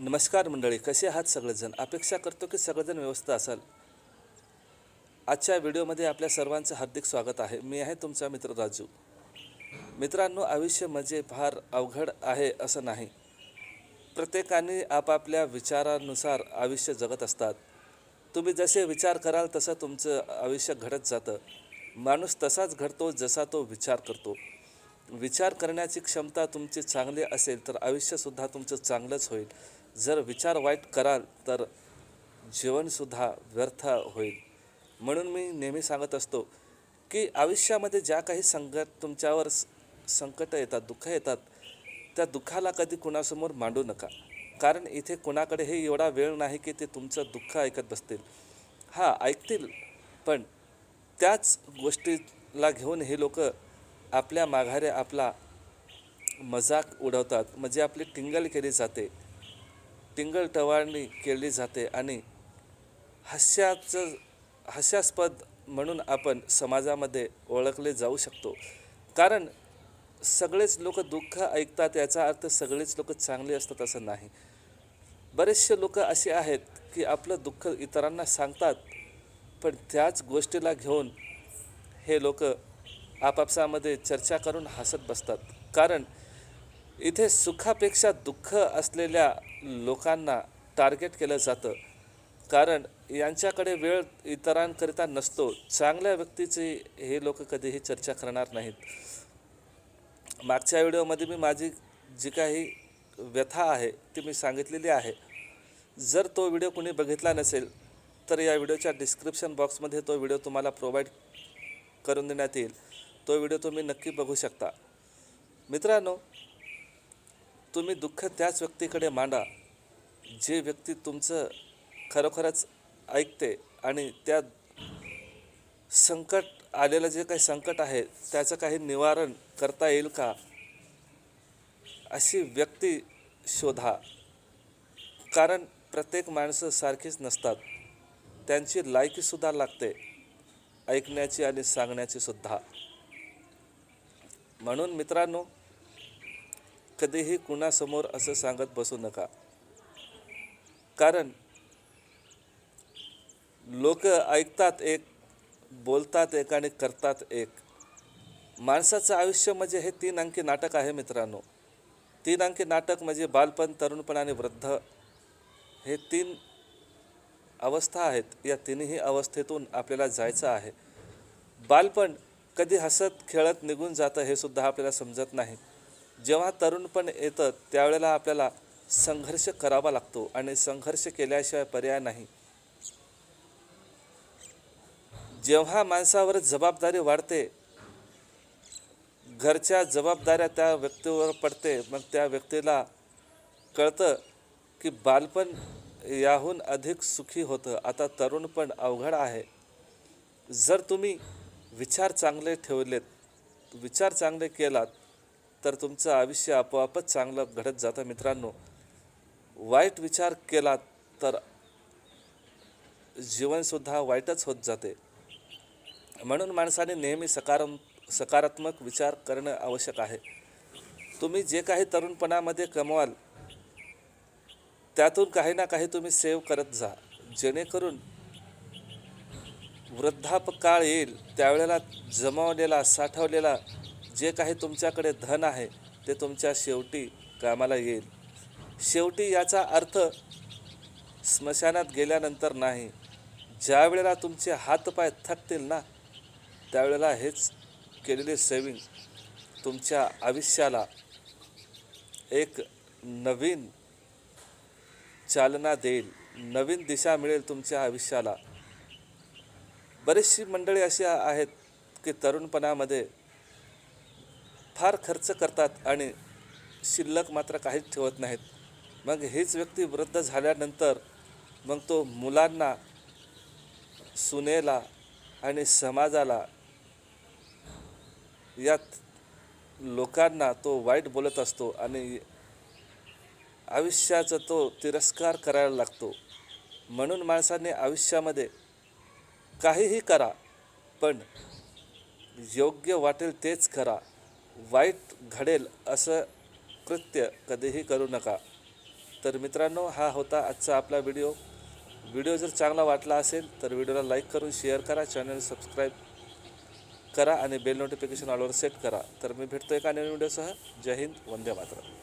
नमस्कार मंडळी कसे आहात सगळेजण? अपेक्षा करतो की सगळेजण व्यवस्थित असाल. आजच्या व्हिडिओमध्ये आपल्या सर्वांचं हार्दिक स्वागत आहे. मी आहे तुमचा मित्र राजू. मित्रांनो आयुष्य म्हणजे फार अवघड आहे असं नाही. प्रत्येकाने आपापल्या विचारानुसार आयुष्य जगत असतात. तुम्ही जसे विचार कराल तसं तुमचं आयुष्य घडत जातं. माणूस तसाच घडतो जसा तो विचार करतो. विचार करण्याची क्षमता तुमची चांगली असेल तर आयुष्यसुद्धा तुमचं चांगलंच होईल. जर विचार वाईट कराल तर जीवनसुद्धा व्यर्थ होईल. म्हणून मी नेहमी सांगत असतो की आयुष्यामध्ये ज्या काही संकट तुमच्यावर संकट येतात दुःख येतात त्या दुःखाला कधी कुणासमोर मांडू नका. कारण इथे कुणाकडे हे एवढा वेळ नाही की ते तुमचं दुःख ऐकत बसतील. हां ऐकतील पण त्याच गोष्टीला घेऊन हे लोक आपल्या माघारे आपला मजाक उडवतात. म्हणजे आपली टिंगल केली जाते. टिंगल टवाळणी केली जाते आणि हास्याचं हास्यास्पद म्हणून आपण समाजामध्ये ओळखले जाऊ शकतो. कारण सगळेच लोक दुःख ऐकतात याचा अर्थ सगळेच लोक चांगले असतात असं नाही. बरेचसे लोक असे आहेत की आपलं दुःख इतरांना सांगतात पण त्याच गोष्टीला घेऊन हे लोक आपापसामध्ये चर्चा करून हसत बसतात. कारण इथे सुखापेक्षा दुःख असलेल्या लोकांना टार्गेट केलं जातं. कारण यांच्याकडे वेळ इतरांकरिता नसतो. चांगल्या व्यक्तीची हे लोक कधीही चर्चा करणार नाहीत. मागच्या व्हिडिओमध्ये मी माझी जी काही व्यथा आहे ती मी सांगितलेली आहे. जर तो व्हिडिओ कोणी बघितला नसेल तर या व्हिडिओच्या डिस्क्रिप्शन बॉक्समध्ये तो व्हिडिओ तुम्हाला प्रोव्हाइड करून देण्यात येईल. तो व्हिडिओ तुम्ही नक्की बघू शकता. मित्रांनो तुम्ही दुःख त्याच व्यक्तीकडे मांडा जे व्यक्ती तुमचं खरोखरच ऐकते आणि त्या संकट आलेलं जे काही संकट आहे त्याचं काही निवारण करता येईल का? अशी व्यक्ती शोधा. कारण प्रत्येक माणसं सारखीच नसतात. त्यांची लायकीसुद्धा लागते ऐकण्याची आणि सांगण्याची सुद्धा. म्हणून मित्रांनो कधीही कुणासमोर असं सांगत बसू नका. कारण लोक ऐकतात एक बोलतात एक आणि करतात एक. माणसाचं आयुष्य म्हणजे हे तीन अंकी नाटक आहे मित्रांनो. तीन अंकी नाटक म्हणजे बालपण तरुणपण आणि वृद्ध. हे तीन अवस्था आहेत. या तिन्ही अवस्थेतून आपल्याला जायचं आहे. बालपण कधी हसत खेळत निघून जातं हे सुद्धा आपल्याला समजत नाही. जेव्हा तरुणपण येतं त्यावेळेला आपल्याला संघर्ष करावा लागतो आणि संघर्ष केल्याशिवाय पर्याय नाही. जेव्हा माणसावर जबाबदारी वाढते घरच्या जबाबदाऱ्या त्या व्यक्तीवर पडते मग त्या व्यक्तीला कळतं की बालपण याहून अधिक सुखी होतं. आता तरुणपण अवघड आहे. जर तुम्ही विचार चांगले ठेवलेत विचार चांगले केलात तर तुमचं आयुष्य आपोआपच चांगलं घडत जातं मित्रांनो. वाईट विचार केलात तर जीवनसुद्धा वाईटच होत जाते. म्हणून माणसाने नेहमी सकारम सकारात्मक विचार करणं आवश्यक आहे. तुम्ही जे काही तरुणपणामध्ये कमवाल त्यातून काही ना काही तुम्ही सेव्ह करत जा. जेणेकरून वृद्धापकाळ येईल त्यावेळेला जमावलेला साठवलेला जे काही तुमच्याकडे धन आहे ते तुमच्या शेवटी कामाला येईल. शेवटी याचा अर्थ स्मशानात गेल्यानंतर नाही. ज्या वेळेला तुमचे हातपाय थकतील ना त्यावेळेला हेच केलेले सेविंग तुमच्या आयुष्याला एक नवीन चालना देईल. नवीन दिशा मिळेल तुमच्या आयुष्याला. बरीचशी मंडळी अशी आहेत की तरुणपणामध्ये फार खर्च करतात आणि शिल्लक मात्र काहीच ठेवत नाहीत. मग हीच व्यक्ती वृद्ध झाल्यानंतर मग तो मुलांना सुनेला आणि समाजाला यात लोकांना तो वाईट बोलत असतो आणि आयुष्याचा तो तिरस्कार करायला लागतो. म्हणून माणसाने आयुष्यामध्ये काहीही करा पण योग्य वाटेल तेच करा. वाईट घडेल असं कृत्य कधीही करू नका. तर मित्रांनो हा होता आजचा आपला व्हिडिओ. व्हिडिओ जर चांगला वाटला असेल तर व्हिडिओला लाईक करून शेअर करा चॅनल सबस्क्राईब करा आणि बेल नोटिफिकेशन ऑलवर सेट करा. तर मी भेटतो एका नवीन व्हिडिओसह. जय हिंद वंदे मातरम.